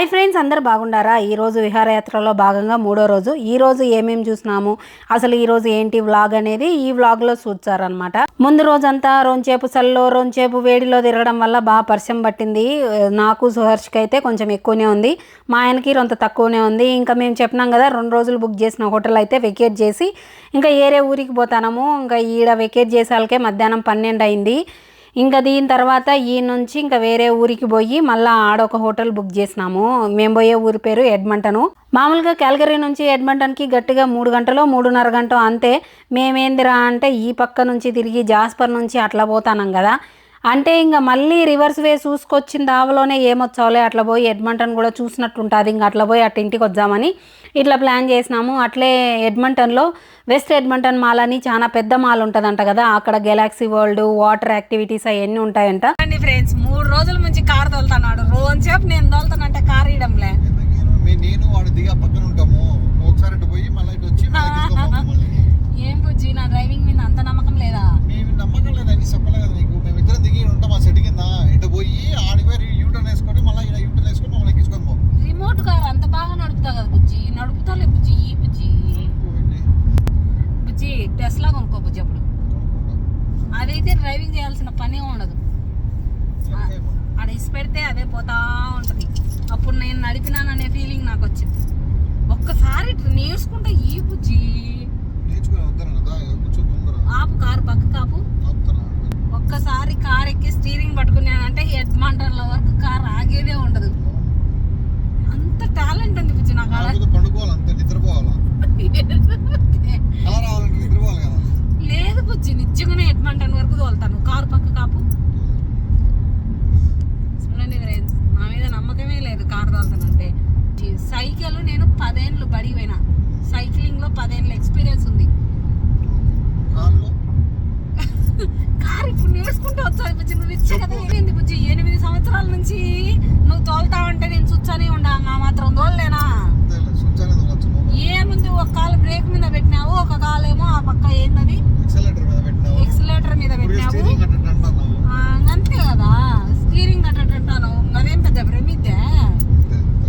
Hi friends అందరు బాగుండారా? ఈరోజు విహారయాత్రలో భాగంగా మూడో రోజు. ఈ రోజు ఏమేమి చూసినాము? అసలు ఈ రోజు ఏంటి వ్లాగ్ అనేది ఈ వ్లాగ్లో చూచారనమాట ముందు రోజంతా రొంచేపు చల్లో రొంచేపు వేడిలో తిరగడం వల్ల బాగా పరిచయం పట్టింది. నాకు సుహర్ష్కి అయితే కొంచెం ఎక్కువనే ఉంది. మా ఆయనకి రొంత తక్కువనే ఉంది. ఇంకా మేము చెప్పినాం కదా రెండు రోజులు బుక్ చేసిన హోటల్ అయితే వెకేట్ చేసి ఇంకా ఏరే ఊరికి పోతాము ఇంకా ఈడ వెకేట్ చేసాలకే మధ్యాహ్నం పన్నెండు అయింది. ఇంకా దీని తర్వాత ఈ నుంచి ఇంకా వేరే ఊరికి పోయి మళ్ళీ ఆడ ఒక హోటల్ బుక్ చేసినాము. మేము పోయే ఊరి పేరు ఎడ్మంటను. మామూలుగా క్యాల్గరీ నుంచి ఎడ్మంటన్కి గట్టిగా మూడు గంటలో మూడున్నర గంట అంతే. మేమేందిరా అంటే ఈ పక్క నుంచి తిరిగి జాస్పర్ నుంచి అట్లా పోతానం కదా. అంటే ఇంకా మళ్ళీ రివర్స్ వే చూసుకొచ్చిన దావలోనే ఏమొచ్చావులే అట్లా పోయి ఎడ్మంటన్ కూడా చూసినట్టుంటుంది ఇంకా అట్లా పోయి అట్ట ఇంటికి వద్దామని ఇట్లా ప్లాన్ చేసినాము. అట్లే ఎడ్మంటన్లో వెస్ట్ ఎడ్మంటన్ మాల్ అని చాలా పెద్ద మాల్ ఉంటుందంట కదా అక్కడ గెలాక్సీ వరల్డ్ వాటర్ యాక్టివిటీస్ అవన్నీ ఉంటాయంట. అండి ఫ్రెండ్స్ మూడు రోజుల నుంచి కారు తోలుతున్నాడు. రోజుసేపు నేను తోలుతానంటే కారు ఇయడంలే నేను వాడు దిగా పక్కన ఉంటాము. ఒకసారి ఇటు పోయి మళ్ళీ ఇటు వచ్చి మళ్ళీ తీసుకొని పోతాం మళ్ళీ. ఏం బుజ్జి నా డ్రైవింగ్ మీద అంత నమ్మకం లేదా మేము నమ్మకం లేదు అని చెప్పలే కదా నీకు మేమిద్దరం దిగి ఈడ ఉంటాం ఆ సెట్ కింద ఇటు పోయి ఆడికి పోయి యూటర్న్ వేసుకొని మళ్ళీ ఇక్కడ యూటర్న్ వేసుకొని మమ్మల్ని ఎక్కించుకొని పో రిమోట్ కార్ అంత బాగా నడుపుతా కదా బుజ్జి నడుపుతాలే బుజ్జి ఈ బుజ్జి బుజ్జి టెస్లా కొనుక్కో బుజ్జి అప్పుడు అదైతే డ్రైవింగ్ చేయాల్సిన పనే ఉండదు ఆడ ఇసి పెడితే అదే పోతా ఉంటది అప్పుడు నేను నడిపినాననే ఫీలింగ్ నాకు వచ్చింది ఒక్కసారి ఇట్లా నేర్చుకుంటే ఈ బుజ్జి నేర్చుకుని వద్దరా కదా కూర్చొని తొందర ఆపు కారు పక్క కాపు ఆపుతారా ఒక్కసారి కార్ ఎక్కి స్టీరింగ్ పట్టుకున్నానంటే ఎడ్మంటన్ల వరకు కార్ ఆగేదే ఉండదు. అంత టాలెంట్ ఉంది పిచ్చి నాకు ఆడ. కాకపోతే పండుకోవాలి? అంతే నిద్రపోవాలా? అలా రావాలంటే నిద్రపోవాలి కదా? లేదు బుజ్జి నిజంగానే ఎడ్మంటన్ వరకు తోలుతాను. కారు పక్క కాపు. చూడండి ఫ్రెండ్స్ నా మీద నమ్మకమే లేదు కారు తోలుతానంటే. సైకిల్ నేను పదేళ్ళు బడి పోయినా. సైక్లింగ్లో పదేళ్ళ ఎక్స్పీరియన్స్ ఉంది. ఇప్పుడు నేర్చుకుంటూ వచ్చావు. బుజ్జి నువ్వు ఇచ్చే కదా ఏంది బుజ్జి? ఎనిమిది సంవత్సరాల నుంచి నువ్వు తోలుతావంటే నేను చూచాను ఉండా ఆ మాత్రం తోలలేనా అంతేలే స్విచ్ అనేది వెళ్ళచ్చు ఏముంది ఒక కాలు బ్రేక్ మీద పెట్టినావు ఒక కాలు ఏమో ఆ పక్క ఏందని ఎక్సలేటర్ మీద పెట్టినావు ఎక్సిలేటర్ మీద ఇప్పుడు పెట్టినావు స్టీరింగ్ అట్ట అంటున్నావు ఆ, అంతే కదా స్టీరింగ్ అట్టంటాను అదేం పెద్ద భ్రమిద్దే అంతే, అంతే.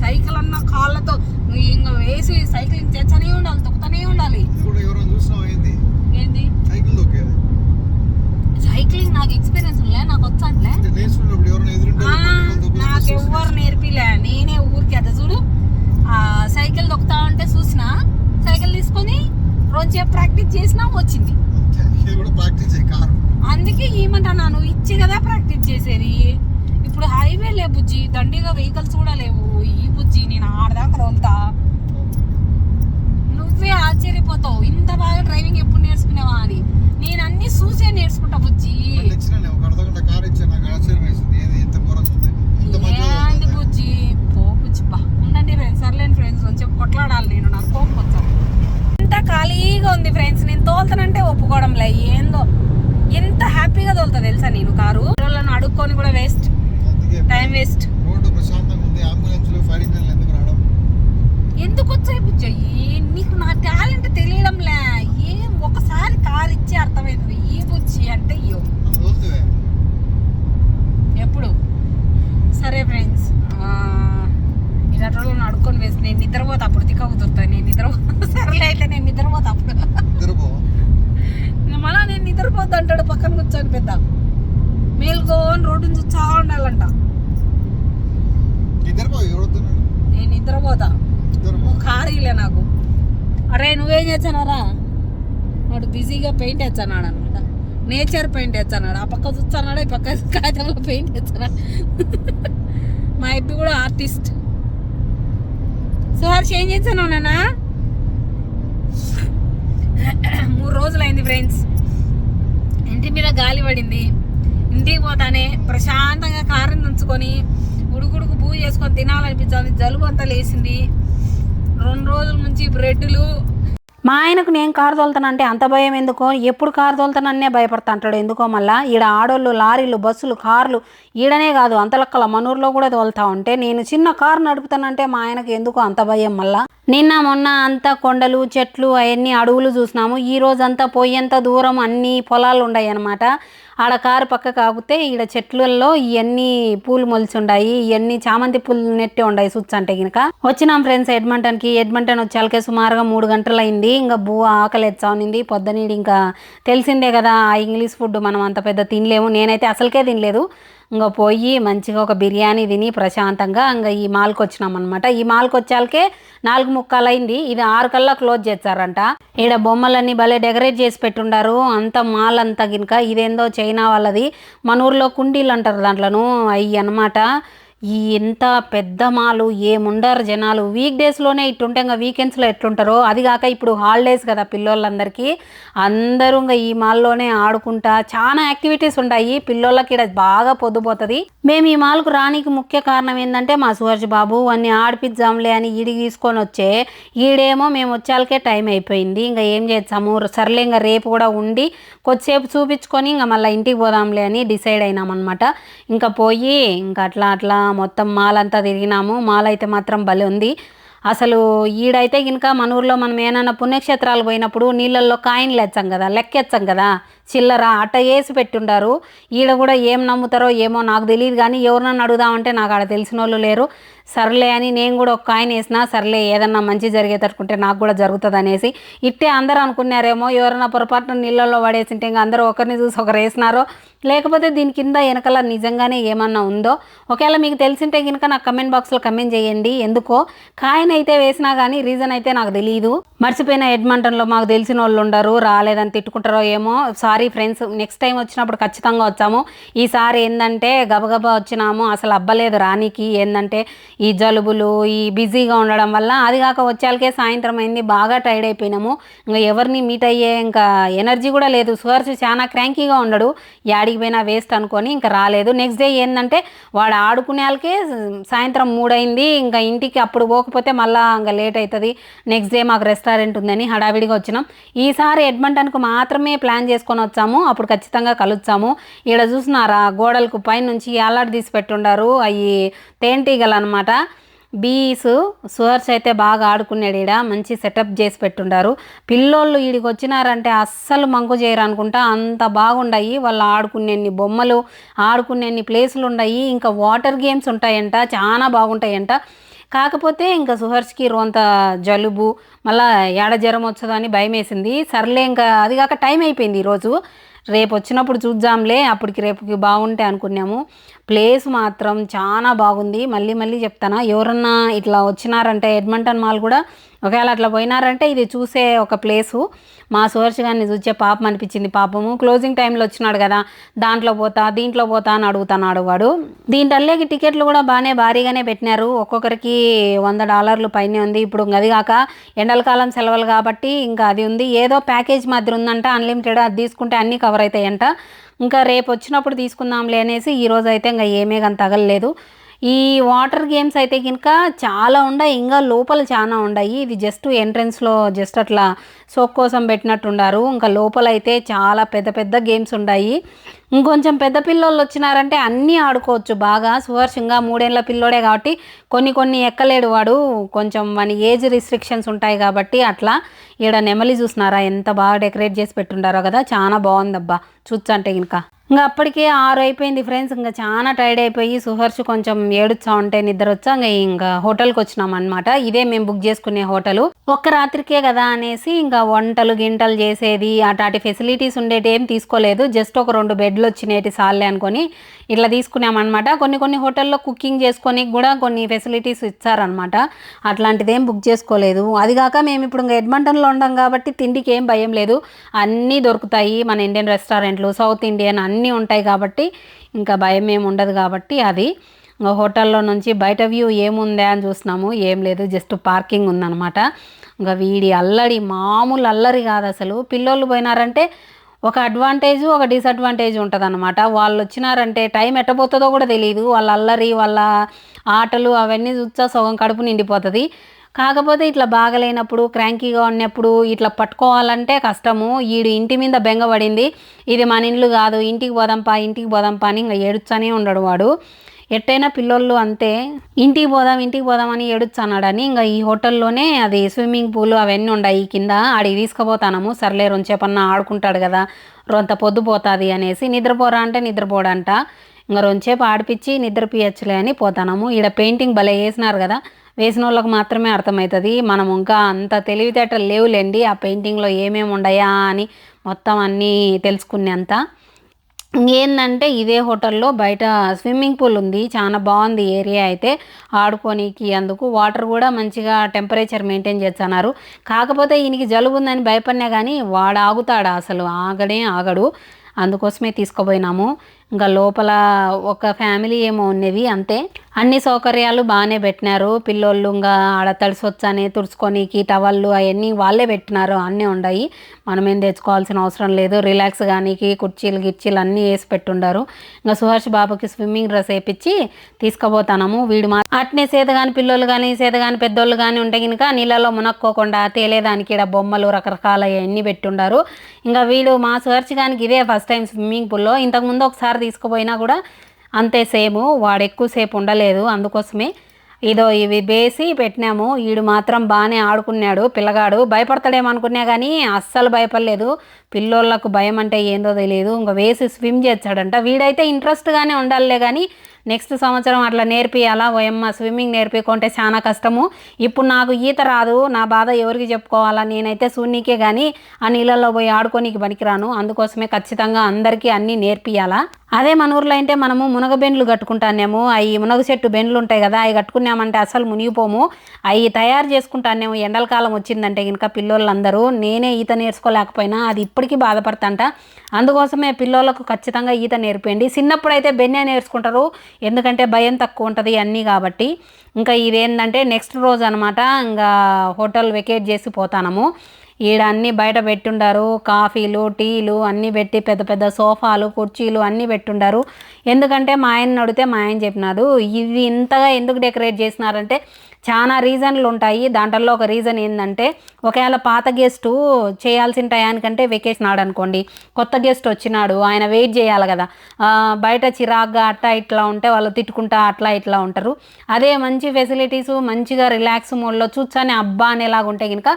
సైకిల్ అన్న కాళ్ళతో నువ్వు ఇంకా వేసి సైక్లింగ్ తెచ్చనే ఉండాలి తొక్కుతూనే ఉండాలి ఇది కూడా ఎవరైనా చూసినావు ఏంది ఏంది సైకిల్ తొక్కేది సైక్లింగ్ నాకు ఎక్స్పీరియన్స్ ఉందిలే నాకు వచ్చాట్లే అంటే నేర్చుకున్నప్పుడు ఎవరైనా ఎదురుంటే ఆ, పట్టుకొని తొక్కుతుంటే నాకు చూసి ఎవ్వరు నేర్పిలే నేనే ఊరికి అద చూడు ఆ సైకిల్ తొక్కుతా ఉంటే చూసిన సైకిల్ తీసుకొని రోజు ప్రాక్టీస్ చేసినా వచ్చింది. అందుకే ఏమంటున్నా నువ్వు ఇచ్చి కదా ప్రాక్టీస్ చేసేది. ఇప్పుడు హైవే లే బుజ్జి దండిగా వెహికల్స్ కూడా లేవు. ఈ బుజ్జి నేను ఆడదాకా వెళ్తా నువ్వే ఆశ్చర్యపోతావు. ఇంత బాగా డ్రైవింగ్ ఎప్పుడు నేర్చుకునేవా అని. నేను అన్ని చూసే నేర్చుకుంటా బుజ్జి. ఏది. బుజ్జి? పో బుజ్జి బా. ఉండండి ఫ్రెండ్స్ సర్లేని ఫ్రెండ్స్. కొట్లాడాలి నేను. నాకు కోపం ఇంత ఖాళీగా ఉంది ఫ్రెండ్స్ నేను తోలుతానంటే ఒప్పుకోవడం లే ఏందో. ఎంత హ్యాపీగా తోలుతా తెలుసా నేను కారు? వాళ్ళని అడుక్కొని కూడా వేస్ట్. టైం వేస్ట్ ఎందుకు వచ్చాయి బుజ్జయ్యి నీకు నా టాలెంట్ తెలియడంలే ఏం ఒకసారి కారు ఇచ్చి అర్థమవుతుంది ఈ బుజ్జి అంటే ఇయ్యో. ఎప్పుడు? సరే ఫ్రెండ్స్ రోజులు అడుక్కొని వేసి నేను నిద్రపోతా అప్పుడు తిక్క కుదురుతా నేను నిద్రపో సరేలే అయితే నేను నిద్రపోతా అప్పుడు. మళ్ళా నేను నిద్రపోతా అంటాడు పక్కన కూర్చొని పెద్ద. మేల్కోని రోడ్డుని చూచా ఉండాలంట. నిద్రపో ఎవరు వస్తున్నాడు నేను నిద్రపోతా. కారీలే నాకు. అరే నువ్వేం చేస్తానరా వాడు బిజీగా పెయింట్ వేస్తున్నాడు అనమాట నేచర్ పెయింట్ వేస్తున్నాడు. ఆ పక్క చూస్తున్నాడు ఈ పక్క కాగితంలో పెయింట్ వేస్తున్నాడు. మా అబ్బి కూడా ఆర్టిస్ట్. సార్ ఏం చేస్తాను నాన్న? మూడు రోజులైంది ఫ్రెండ్స్. ఇంటి మీద గాలి పడింది. ఇంటికి పోతానే ప్రశాంతంగా కారం దంచుకొని ఉడుకుడుకు పూజ చేసుకొని తినాలనిపించింది జలుబు అంతా లేచింది. రెండు రోజుల నుంచి బ్రెడ్లు మా ఆయనకు నేను కారు తోలుతానంటే అంత భయం ఎందుకో? ఎప్పుడు కారు తోలుతానన్నే భయపడతా అంటాడు ఎందుకో మళ్ళా? ఈడ ఆడోళ్ళు లారీలు బస్సులు కార్లు ఈడనే కాదు అంతలక్కల మనూరులో కూడా తోలుతా ఉంటే నేను చిన్న కారు నడుపుతానంటే మా ఆయనకు ఎందుకో అంత భయం మళ్ళా? నిన్న మొన్న అంతా కొండలు చెట్లు అవన్నీ అడవులు చూసినాము. ఈ రోజంతా పోయేంత దూరం అన్ని పొలాలు ఉన్నాయి అనమాట ఆడ కారు పక్క కాకపోతే ఈడ చెట్లలో ఇవన్నీ పూలు మొలిచి ఇవన్నీ చామంతి పూలు నెట్టి ఉండాయి సుచ్చు అంటే గినక. వచ్చినాం ఫ్రెండ్స్ ఎడ్మంటన్కి. ఎడ్మంటన్ వచ్చాకే సుమారుగా మూడు గంటలు అయింది ఇంకా బూ ఆకలి ఎచ్చావునింది పొద్దునీడు ఇంకా తెలిసిందే కదా ఆ ఇంగ్లీష్ ఫుడ్ మనం అంత పెద్ద తినలేము. నేనైతే అసలుకే తినలేదు. ఇంకా పోయి మంచిగా ఒక బిర్యానీ తిని ప్రశాంతంగా ఇంకా ఈ మాల్కి వచ్చినాం ఈ మాల్కి వచ్చాకే నాలుగు ముక్కలైంది. ఇది ఆరు కల్లా క్లోజ్ చేస్తారంట. ఈడ బొమ్మలన్నీ భలే డెకరేట్ చేసి పెట్టుండారు. అంత మాల్ అంతా గినక ఇదేందో చైనా వాళ్ళది. మన ఊర్లో కుండీలు అంటారు దాంట్లోను. అవి అనమాట ఈ ఇంత పెద్ద మాలు ఏముండరు జనాలు. వీక్ డేస్లోనే ఇట్టుంటే ఇంకా వీకెండ్స్లో ఎట్లుంటారో? అది కాక ఇప్పుడు హాలిడేస్ కదా పిల్లోళ్ళందరికీ. అందరూ ఇంకా ఈ మాల్లోనే ఆడుకుంటా. చాలా యాక్టివిటీస్ ఉంటాయి పిల్లోళ్ళకి ఇక్కడ బాగా పొద్దుపోతుంది మేము ఈ మాల్కు రానికి ముఖ్య కారణం ఏంటంటే మా సుహర్ష్ బాబు అన్ని ఆడిపిద్దాంలే అని ఈడి తీసుకొని వచ్చే ఈడేమో మేము వచ్చాకే టైం అయిపోయింది. ఇంకా ఏం చేస్తాము సర్లే ఇంకా రేపు కూడా ఉండి కొద్దిసేపు చూపించుకొని ఇంకా మళ్ళీ ఇంటికి పోదాంలే అని డిసైడ్ అయినామన్నమాట. ఇంకా పోయి ఇంకా అట్లా అట్లా మొత్తం మాల్ అంతా తిరిగినాము. మాల్ అయితే మాత్రం భలే ఉంది. అసలు ఈడైతే గినక మన ఊర్లో మనం ఏమైనా పుణ్యక్షేత్రాలు పోయినప్పుడు నీళ్ళల్లో కాయిన్లు ఎచ్చాం కదా లెక్కెచ్చాం కదా చిల్లర అట్ట వేసి పెట్టుండారు. ఈడ కూడా ఏం నమ్ముతారో ఏమో నాకు తెలియదు కానీ ఎవరినన్నా అడుగుదామంటే నాకు ఆడ తెలిసిన వాళ్ళు లేరు. సర్లే అని నేను కూడా ఒక కాయిన్ వేసినా సర్లే ఏదన్నా మంచి జరిగేటట్టుకుంటే నాకు కూడా జరుగుతుంది అనేసి ఇట్టే అందరూ అనుకున్నారేమో ఎవరైనా పొరపాటున నీళ్ళల్లో పడేసింటే ఇంకా అందరూ ఒకరిని చూసి ఒకరు వేసినారో లేకపోతే దీని కింద వెనకాల నిజంగానే ఏమన్నా ఉందో? ఒకవేళ మీకు తెలిసింటే కనుక నాకు కమెంట్ బాక్స్లో కమెంట్ చేయండి. ఎందుకో? కాయిన్ అయితే వేసినా కానీ రీజన్ అయితే నాకు తెలియదు మర్చిపోయిన ఎడ్మంటన్లో మాకు తెలిసిన వాళ్ళు ఉండరు రాలేదని తిట్టుకుంటారో ఏమో? సారీ ఫ్రెండ్స్ నెక్స్ట్ టైం వచ్చినప్పుడు ఖచ్చితంగా వచ్చాము. ఈసారి ఏంటంటే గబగబా వచ్చినాము. అసలు అబ్బలేదు రానికి. ఏంటంటే ఈ జలుబులు ఈ బిజీగా ఉండడం వల్ల అది కాక వచ్చేకే సాయంత్రం అయింది బాగా టైర్డ్ అయిపోయినాము. ఇంకా ఎవరిని మీట్ అయ్యే ఇంకా ఎనర్జీ కూడా లేదు. సుహర్ష్ చాలా క్రాంకీగా ఉండడు. యాడికి పోయినా వేస్ట్ అనుకొని ఇంకా రాలేదు. నెక్స్ట్ డే ఏంటంటే వాడు ఆడుకునే వాళ్ళకే సాయంత్రం మూడైంది ఇంకా ఇంటికి అప్పుడు పోకపోతే మళ్ళీ ఇంకా లేట్ అవుతుంది నెక్స్ట్ డే మాకు రెస్టారెంట్ ఉందని హడావిడిగా వచ్చినాం. ఈసారి ఎడ్మంటన్కు మాత్రమే ప్లాన్ చేసుకొని వచ్చాము. అప్పుడు ఖచ్చితంగా కలుద్దాము. ఇక్కడ చూసినారా గోడలకు పైనుంచి ఏలాడి తీసి పెట్టుండారు. అవి తేనెటీగలు అనమాట బీస్ సుహర్ష్ అయితే బాగా ఆడుకున్నాడు ఈడ. మంచి సెటప్ చేసి పెట్టుండారు. పిల్లోళ్ళు ఈడికి వచ్చినారంటే అస్సలు మంకు చేయరు అనుకుంటా. అంత బాగుండాయి వాళ్ళు ఆడుకునేన్ని బొమ్మలు ఆడుకునేన్ని ప్లేసులు ఉన్నాయి ఇంకా వాటర్ గేమ్స్ ఉంటాయంట. చాలా బాగుంటాయంట. కాకపోతే ఇంకా సుహర్ష్కి రోంత జలుబు మళ్ళా ఏడ జ్వరం వచ్చదని భయం వేసింది. సర్లే ఇంకా అది కాక టైం అయిపోయింది ఈరోజు. రేపు వచ్చినప్పుడు చూద్దాంలే. అప్పటికి రేపుకి బాగుంటే అనుకున్నాము. ప్లేస్ మాత్రం చాలా బాగుంది. మళ్ళీ మళ్ళీ చెప్తానా ఎవరన్నా ఇట్లా వచ్చినారంటే ఎడ్మంటన్ మాల్ కూడా ఒకవేళ అట్లా పోయినారంటే ఇది చూసే ఒక ప్లేసు. మా సోర్స్ గారిని చూసే పాపం అనిపించింది పాపము. క్లోజింగ్ టైంలో వచ్చినాడు కదా దాంట్లో పోతా దీంట్లో పోతా అని అడుగుతున్నాడు వాడు. దీంట్లోకి టికెట్లు కూడా బాగానే భారీగానే పెట్టినారు. ఒక్కొక్కరికి వంద డాలర్లు పైనే ఉంది. ఇప్పుడు అది కాక ఎండల కాలం సెలవులు కాబట్టి ఇంకా అది ఉంది. ఏదో ప్యాకేజ్ మాదిరి ఉందంట అన్లిమిటెడ్ అది తీసుకుంటే అన్నీ కవర్ అవుతాయంట. ఇంకా రేపు వచ్చినప్పుడు తీసుకుందాంలే అనేసి ఈరోజు అయితే ఇంకా ఏమీ కానీ తగలలేదు. ఈ వాటర్ గేమ్స్ అయితే కనుక చాలా ఉన్నాయి ఇంకా లోపల చాలా ఉన్నాయి ఇది జస్ట్ ఎంట్రన్స్లో జస్ట్ అట్లా సోక్ కోసం పెట్టినట్టుండారు ఇంకా లోపల అయితే చాలా పెద్ద పెద్ద గేమ్స్ ఉన్నాయి ఇంకొంచెం పెద్ద పిల్లోళ్ళు వచ్చినారంటే అన్నీ ఆడుకోవచ్చు. బాగా సుహర్షంగా మూడేళ్ళ పిల్లోడే కాబట్టి కొన్ని కొన్ని ఎక్కలేడు వాడు. కొంచెం మన ఏజ్ రిస్ట్రిక్షన్స్ ఉంటాయి కాబట్టి అట్లా ఈడ నెమలి చూసినారా? ఎంత బాగా డెకరేట్ చేసి పెట్టుండారో కదా. చాలా బాగుందబ్బా. చూచ్చంటే ఇంకా. ఇంకా అప్పటికే ఆరు అయిపోయింది ఫ్రెండ్స్. ఇంకా చాలా టైర్డ్ అయిపోయి సుహర్ష్ కొంచెం ఏడుచా ఉంటే నిద్ర వచ్చా. ఇంకా ఇంకా హోటల్కి వచ్చినాం అనమాట ఇదే మేము బుక్ చేసుకునే హోటల్. ఒక్క రాత్రికే కదా అనేసి ఇంకా వంటలు గింటలు చేసేది అటాటి ఫెసిలిటీస్ ఉండేటి ఏం తీసుకోలేదు. జస్ట్ ఒక రెండు బెడ్లు వచ్చినేటి సాల్లే అనుకొని ఇట్లా తీసుకున్నామన్నమాట కొన్ని కొన్ని హోటల్లో కుకింగ్ చేసుకొని కూడా కొన్ని ఫెసిలిటీస్ ఇచ్చారనమాట అట్లాంటిది ఏం బుక్ చేసుకోలేదు. అది కాక మేము ఇప్పుడు ఇంకా ఎడ్మంటన్లో ఉండం కాబట్టి తిండికి ఏం భయం లేదు. అన్నీ దొరుకుతాయి మన ఇండియన్ రెస్టారెంట్లు సౌత్ ఇండియన్ అన్ని ఉంటాయి కాబట్టి ఇంకా భయం ఏమి ఉండదు కాబట్టి అది ఇంకా హోటల్లో నుంచి బయట వ్యూ ఏముందా అని చూసినాము ఏం లేదు జస్ట్ పార్కింగ్ ఉందన్నమాట. ఇంకా వీడి అల్లడి మామూలు అల్లరి కాదు అసలు. పిల్లోళ్ళు పోయినారంటే ఒక అడ్వాంటేజ్ ఒక డిసడ్వాంటేజ్ ఉంటుంది అనమాట వాళ్ళు వచ్చినారంటే టైం ఎట్టబోతుందో కూడా తెలియదు వాళ్ళ అల్లరి వాళ్ళ ఆటలు అవన్నీ చూస్తా సగం కడుపు నిండిపోతుంది. కాకపోతే ఇట్లా బాగలేనప్పుడు క్రాంకీగా ఉన్నప్పుడు ఇట్లా పట్టుకోవాలంటే కష్టము. ఈడు ఇంటి మీద బెంగ పడింది ఇది మన ఇల్లు కాదు ఇంటికి పోదాంపా ఇంటికి పోదాంపా అని ఇంకా ఏడుస్తూనే ఉండడు వాడు. ఎట్టయినా పిల్లోళ్ళు అంతే ఇంటికి పోదాం ఇంటికి పోదాం అని ఏడుచ్చన్నాడని ఇంకా ఈ హోటల్లోనే అది స్విమ్మింగ్ పూల్ అవన్నీ ఉన్నాయి కింద ఆడికి తీసుకుపోతానము సర్లే రొంచేపన్నా ఆడుకుంటాడు కదా రొంత పొద్దుపోతుంది అనేసి నిద్రపోరా అంటే నిద్రపోడంట. ఇంకా రొంచేపు ఆడిపించి నిద్రపియచ్చులే అని పోతానము. ఈడ పెయింటింగ్ భలే వేసినారు కదా వేసిన వాళ్ళకి మాత్రమే అర్థమవుతుంది. మనం ఇంకా అంత తెలివితేటలు లేవులేండి. ఆ పెయింటింగ్లో ఏమేమి ఉన్నాయా అని మొత్తం అన్నీ తెలుసుకునేంత. ఇంకేందంటే ఇదే హోటల్లో బయట స్విమ్మింగ్ పూల్ ఉంది. చాలా బాగుంది ఏరియా అయితే. ఆడుకోనికి అందుకు వాటర్ కూడా మంచిగా టెంపరేచర్ మెయింటైన్ చేస్తున్నారు. కాకపోతే ఈయనకి జలుబు ఉందని భయపడినా కానీ వాడు ఆగుతాడా అసలు. ఆగడే ఆగడు. అందుకోసమే తీసుకుపోయినాము. ఇంకా లోపల ఒక ఫ్యామిలీ ఏమో ఉన్నది అంతే. అన్ని సౌకర్యాలు బాగానే పెట్టినారు. పిల్లోళ్ళు ఇంకా ఆడ తడిసొచ్చని తుడుచుకోనికి టవళ్ళు అవన్నీ వాళ్ళే పెట్టినారు. అన్నీ ఉన్నాయి మనం ఏం తెచ్చుకోవాల్సిన అవసరం లేదు. రిలాక్స్ కానీకి కుర్చీలు గిర్చీలు అన్నీ వేసి పెట్టుండారు. ఇంకా సుహర్ష్ బాబుకి స్విమ్మింగ్ డ్రెస్ వేపించి తీసుకుపోతాము వీడు మా అట్నే సేద కానీ పిల్లోళ్ళు కానీ సేద కానీ పెద్దోళ్ళు కానీ ఉంటే కనుక నీళ్ళలో మునక్కోకుండా తేలేదానికి ఇక్కడ బొమ్మలు రకరకాల అవన్నీ పెట్టుండారు. ఇంకా వీడు మా సుహర్ష్ కానీ ఇదే ఫస్ట్ టైం స్విమ్మింగ్ పూల్లో ఇంతకుముందు ఒకసారి తీసుకుపోయినా కూడా అంతే సేమ్ వాడు ఎక్కువసేపు ఉండలేదు. అందుకోసమే ఇదో ఇవి వేసి పెట్టినాము. వీడు మాత్రం బాగానే ఆడుకున్నాడు పిల్లగాడు. భయపడతాడేమో అనుకున్నా కానీ అస్సలు భయపడలేదు. పిల్లోళ్ళకు భయం అంటే ఏందో తెలియదు ఇంకా వేసి స్విమ్ చేస్తాడంట. వీడైతే ఇంట్రెస్ట్గానే ఉండాలిలే కానీ నెక్స్ట్ సంవత్సరం అట్లా నేర్పియాలా? ఓయమ్మ స్విమ్మింగ్ నేర్పికుంటే చాలా కష్టము. ఇప్పుడు నాకు ఈత రాదు నా బాధ ఎవరికి చెప్పుకోవాలా? నేనైతే శూన్యకే కానీ ఆ నీళ్ళల్లో పోయి ఆడుకోనికి పనికిరాను. అందుకోసమే ఖచ్చితంగా అందరికీ అన్నీ నేర్పియాలా? అదే మన ఊర్లో అంటే మనము మునగ బెండ్లు కట్టుకుంటానేమో. అవి మునగ చెట్టు బెండ్లు ఉంటాయి కదా అవి కట్టుకున్నామంటే అసలు మునిగిపోము. అవి తయారు చేసుకుంటానేమో. ఎండల కాలం వచ్చిందంటే కనుక పిల్లోళ్ళందరూ నేనే ఈత నేర్చుకోలేకపోయినా అది ఇప్పటికీ బాధపడతాంట. అందుకోసమే పిల్లోళ్ళకు ఖచ్చితంగా ఈత నేర్పండి చిన్నప్పుడు అయితే బెన్నే నేర్చుకుంటారు. ఎందుకంటే భయం తక్కువ ఉంటుంది అన్నీ కాబట్టి. ఇంకా ఇదేంటంటే నెక్స్ట్ రోజు అనమాట ఇంకా హోటల్ వెకేట్ చేసి పోతాము ఈడ అన్నీ బయట పెట్టుండారు. కాఫీలు టీలు అన్నీ పెట్టి పెద్ద పెద్ద సోఫాలు కుర్చీలు అన్నీ పెట్టుండారు. ఎందుకంటే మా ఆయన అడిగితే మా ఆయన చెప్పినాడు ఇవి ఇంతగా ఎందుకు డెకరేట్ చేసినారంటే చాలా రీజన్లు ఉంటాయి. దాంట్లో ఒక రీజన్ ఏంటంటే ఒకవేళ పాత గెస్టు చేయాల్సిన టయానికంటే వెకేషన్ ఆడనుకోండి కొత్త గెస్ట్ వచ్చినాడు ఆయన వెయిట్ చేయాలి కదా. బయట చిరాగ్గా అట్లా ఇట్లా ఉంటే వాళ్ళు తిట్టుకుంటా అట్లా ఇట్లా ఉంటారు. అదే మంచి ఫెసిలిటీస్ మంచిగా రిలాక్స్ మోడ్లో చూచానే అబ్బా అనేలాగా ఉంటే కనుక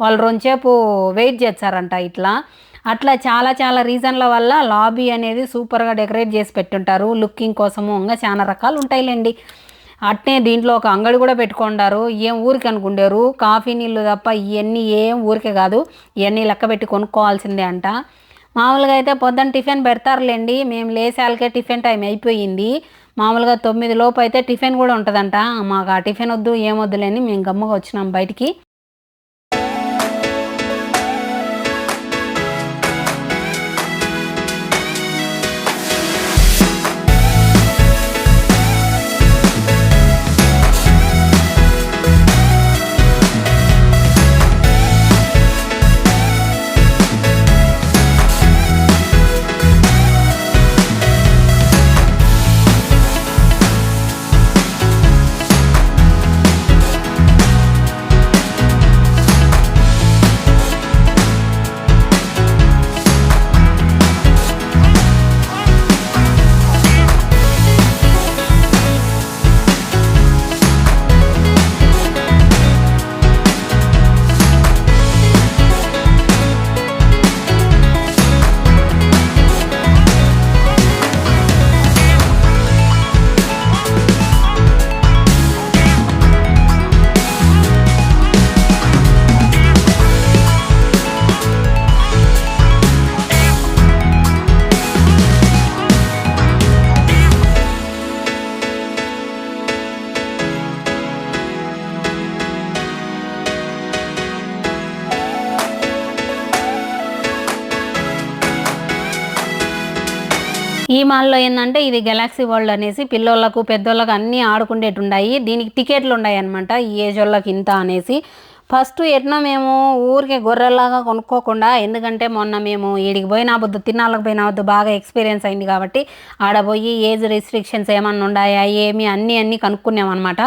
వాళ్ళు రెండుసేపు వెయిట్ చేస్తారంట ఇట్లా. అట్లా చాలా చాలా రీజన్ల వల్ల లాబీ అనేది సూపర్గా డెకరేట్ చేసి పెట్టుంటారు. లుకింగ్ కోసము ఇంకా చాలా రకాలు ఉంటాయిలేండి. అట్నే దీంట్లో ఒక అంగడి కూడా పెట్టుకుంటారు ఏం ఊరికి అనుకుంటారు? కాఫీ నీళ్ళు తప్ప ఇవన్నీ ఏం ఊరికే కాదు. ఇవన్నీ లెక్క పెట్టి కొనుక్కోవాల్సిందే అంట. మామూలుగా అయితే పొద్దున్న టిఫిన్ పెడతారులేండి. మేము లేసాలకే టిఫిన్ టైం అయిపోయింది. మామూలుగా తొమ్మిది లోపు అయితే టిఫిన్ కూడా ఉంటుందంట. మాకు ఆ టిఫిన్ వద్దు ఏం వద్దులేని మేము గమ్మగా వచ్చినాం బయటికి. ఈ మాల్లో ఏంటంటే ఇది గెలాక్సీ వరల్డ్ అనేసి పిల్లోళ్ళకు పెద్దోళ్ళకు అన్నీ ఆడుకునేటున్నాయి దీనికి టికెట్లు ఉన్నాయి అనమాట ఈ ఏజ్ వాళ్ళకి ఇంత అనేసి. ఫస్ట్ ఎట్నో మేము ఊరికే గొర్రెల్లాగా కొనుక్కోకుండా ఎందుకంటే మొన్న మేము ఈడికి పోయినా వద్దు తిన్నాళ్ళకి పోయినా వద్దు బాగా ఎక్స్పీరియన్స్ అయింది కాబట్టి ఆడపోయి ఏజ్ రిస్ట్రిక్షన్స్ ఏమన్నా ఉన్నాయా ఏమి అన్నీ అన్నీ కనుక్కున్నాం అనమాట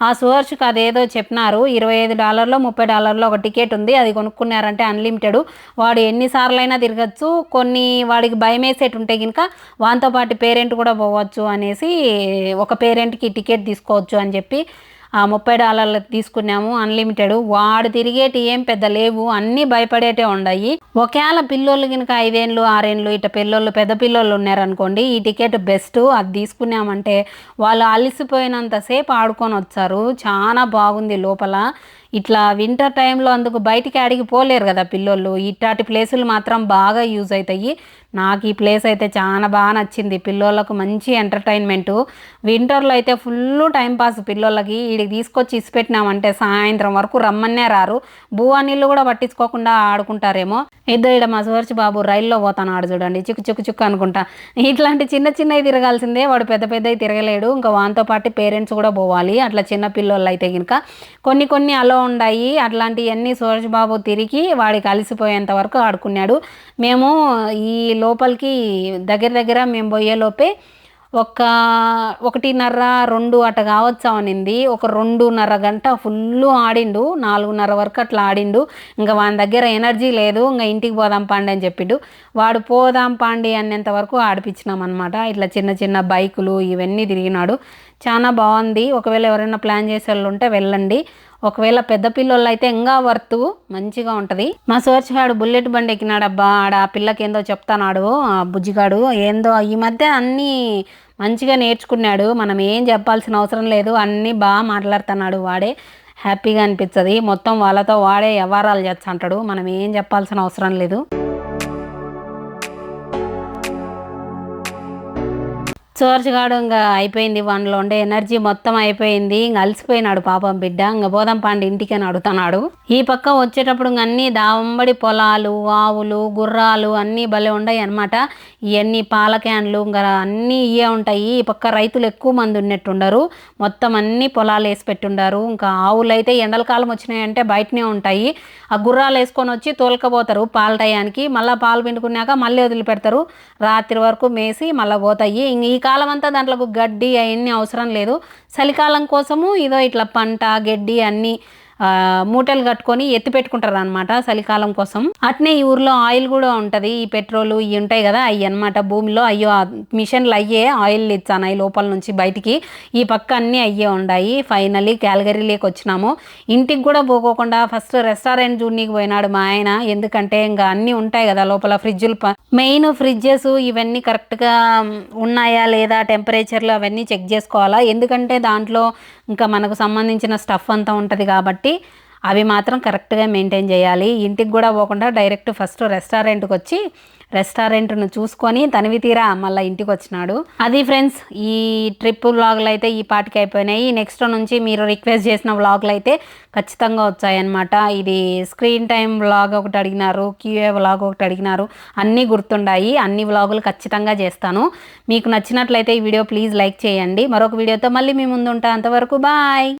ఆ సుహర్ష్కి అదేదో చెప్పినారు. ఇరవై ఐదు డాలర్లో ముప్పై డాలర్లో ఒక టికెట్ ఉంది. అది కొనుక్కున్నారంటే అన్లిమిటెడ్. వాడు ఎన్నిసార్లైనా తిరగచ్చు. కొన్ని వాడికి భయం వేసేటి ఉంటే కనుక వానితో పాటు పేరెంట్ కూడా పోవచ్చు అనేసి ఒక పేరెంట్కి టికెట్ తీసుకోవచ్చు అని చెప్పి ముప్పై డాలర్లు తీసుకున్నాము అన్లిమిటెడ్ వాడు తిరిగేటి ఏం పెద్ద లేవు అన్నీ భయపడేటే ఉన్నాయి ఒకవేళ పిల్లోళ్ళు కనుక ఐదేళ్ళు ఆరేళ్ళు ఇట పిల్లోళ్ళు పెద్ద పిల్లోళ్ళు ఉన్నారనుకోండి ఈ టికెట్ బెస్ట్. అది తీసుకున్నామంటే వాళ్ళు అలసిపోయినంతసేపు ఆడుకొని వచ్చారు. చాలా బాగుంది లోపల. ఇట్లా వింటర్ టైంలో అందుకు బయటికి ఆడికి పోలేరు కదా పిల్లోళ్ళు. ఇట్లాంటి ప్లేసులు మాత్రం బాగా యూజ్ అవుతాయి నాకు ఈ ప్లేస్ అయితే చాలా బాగా నచ్చింది. పిల్లోళ్ళకు మంచి ఎంటర్టైన్మెంట్ వింటర్లో అయితే ఫుల్ టైంపాస్ పిల్లోళ్ళకి. వీడికి తీసుకొచ్చి ఇసిపెట్టినామంటే సాయంత్రం వరకు రమ్మన్నే రారు. భూవా నీళ్ళు కూడా పట్టించుకోకుండా ఆడుకుంటారేమో. ఇద్దరు ఇక్కడ మా సువర్చి బాబు రైల్లో పోతాను ఆడు చూడండి. చిక్కు చిక్కు చిక్కు అనుకుంటా. ఇట్లాంటి చిన్న చిన్నవి తిరగాల్సిందే. వాడు పెద్ద పెద్దవి తిరగలేడు. ఇంకా వానితో పాటు పేరెంట్స్ కూడా పోవాలి. అట్లా చిన్న పిల్లోళ్ళు అయితే కనుక కొన్ని కొన్ని అలో ఉన్నాయి అట్లాంటివన్నీ సురేష్ బాబు తిరిగి వాడికి అలసిపోయేంత వరకు ఆడుకున్నాడు. మేము ఈ లోపలికి దగ్గర దగ్గర మేము పోయేలోపే ఒక ఒకటిన్నర రెండు అట కావచ్చు అనింది. ఒక రెండున్నర గంట ఫుల్ ఆడిండు. నాలుగున్నర వరకు అట్లా ఆడిండు. ఇంకా వాని దగ్గర ఎనర్జీ లేదు. ఇంకా ఇంటికి పోదాం పాండి అని చెప్పిండు. వాడు పోదాం పాండి అనేంత వరకు ఆడిపించినాం అనమాట ఇట్లా చిన్న చిన్న బైకులు ఇవన్నీ తిరిగినాడు. చాలా బాగుంది. ఒకవేళ ఎవరైనా ప్లాన్ చేసే వాళ్ళు ఉంటే వెళ్ళండి. ఒకవేళ పెద్ద పిల్లోళ్ళు అయితే ఇంకా వర్త్ మంచిగా ఉంటుంది. మా సోర్చ్ గాడు బుల్లెట్ బండి ఎక్కినాడబ్బా ఆడ ఆ పిల్లకి ఏందో చెప్తానాడు ఆ బుజ్జిగాడు ఏందో ఈ మధ్య అన్నీ మంచిగా నేర్చుకున్నాడు మనం ఏం చెప్పాల్సిన అవసరం లేదు అన్నీ బాగా మాట్లాడుతున్నాడు వాడే హ్యాపీగా అనిపిస్తుంది. మొత్తం వాళ్ళతో వాడే వ్యవహారాలు చేస్తా అంటాడు మనం ఏం చెప్పాల్సిన అవసరం లేదు. చోర్చుగాడు ఇంకా అయిపోయింది వానిలో. ఉండే ఎనర్జీ మొత్తం అయిపోయింది. ఇంక అలసిపోయినాడు పాపం బిడ్డ. ఇంకా పోదాం పాండి ఇంటికి అని అడుగుతున్నాడు ఈ పక్క వచ్చేటప్పుడు ఇంక అన్ని దాంబడి పొలాలు ఆవులు గుర్రాలు అన్నీ భలే ఉన్నాయి అనమాట ఇవన్నీ పాల క్యాన్లు ఇంకా అన్నీ ఇవే ఉంటాయి. ఈ పక్క రైతులు ఎక్కువ మంది ఉన్నట్టుండరు మొత్తం అన్ని పొలాలు వేసి పెట్టుండారు. ఇంకా ఆవులు అయితే ఎండల కాలం వచ్చినాయంటే బయటనే ఉంటాయి. ఆ గుర్రాలు వేసుకొని వచ్చి తోలుకపోతారు పాల టయానికి. మళ్ళీ పాలు పిండుకున్నాక మళ్ళీ వదిలిపెడతారు. రాత్రి వరకు మేసి మళ్ళీ పోతాయి. ఇంక ఈ చలికాలం అంతా దాంట్లో గడ్డి అవన్నీ అవసరం లేదు. చలికాలం కోసము ఇదో ఇట్లా పంట గడ్డి అన్నీ మూటలు కట్టుకొని ఎత్తి పెట్టుకుంటారు అనమాట చలికాలం కోసం. అట్నే ఈ ఊర్లో ఆయిల్ కూడా ఉంటుంది. ఈ పెట్రోల్ ఇవి ఉంటాయి కదా అవి అనమాట భూమిలో అయ్యో మిషన్లు అయ్యే ఆయిల్ ఇచ్చాను ఈ లోపల నుంచి బయటికి ఈ పక్క అన్నీ అయ్యే ఉన్నాయి ఫైనల్లీ క్యాలగరీలోకి వచ్చినాము. ఇంటికి కూడా పోకోకుండా ఫస్ట్ రెస్టారెంట్ జూనీకి పోయినాడు మా ఆయన. ఎందుకంటే ఇంకా అన్నీ ఉంటాయి కదా లోపల ఫ్రిడ్జులు మెయిన్ ఫ్రిడ్జెస్ ఇవన్నీ కరెక్ట్గా ఉన్నాయా లేదా టెంపరేచర్లు అవన్నీ చెక్ చేసుకోవాలా? ఎందుకంటే దాంట్లో ఇంకా మనకు సంబంధించిన స్టఫ్ అంతా ఉంటుంది కాబట్టి అవి మాత్రం కరెక్ట్గా మెయింటైన్ చేయాలి. ఇంటికి కూడా పోకుండా డైరెక్ట్ ఫస్ట్ రెస్టారెంట్కి వచ్చి రెస్టారెంట్ను చూసుకొని తనివి తీరా మళ్ళీ ఇంటికి వచ్చినాడు అది ఫ్రెండ్స్ ఈ ట్రిప్ వ్లాగులు అయితే ఈ పాటికి అయిపోయినాయి. నెక్స్ట్ నుంచి మీరు రిక్వెస్ట్ చేసిన వ్లాగులు అయితే ఖచ్చితంగా వచ్చాయన్నమాట. ఇది స్క్రీన్ టైం వ్లాగ్ ఒకటి అడిగినారు క్యూఏ వ్లాగ్ ఒకటి అడిగినారు. అన్నీ గుర్తుండాయి. అన్ని వ్లాగులు ఖచ్చితంగా చేస్తాను. మీకు నచ్చినట్లయితే ఈ వీడియో ప్లీజ్ లైక్ చేయండి. మరొక వీడియోతో మళ్ళీ మీ ముందు ఉంటా అంతవరకు బాయ్!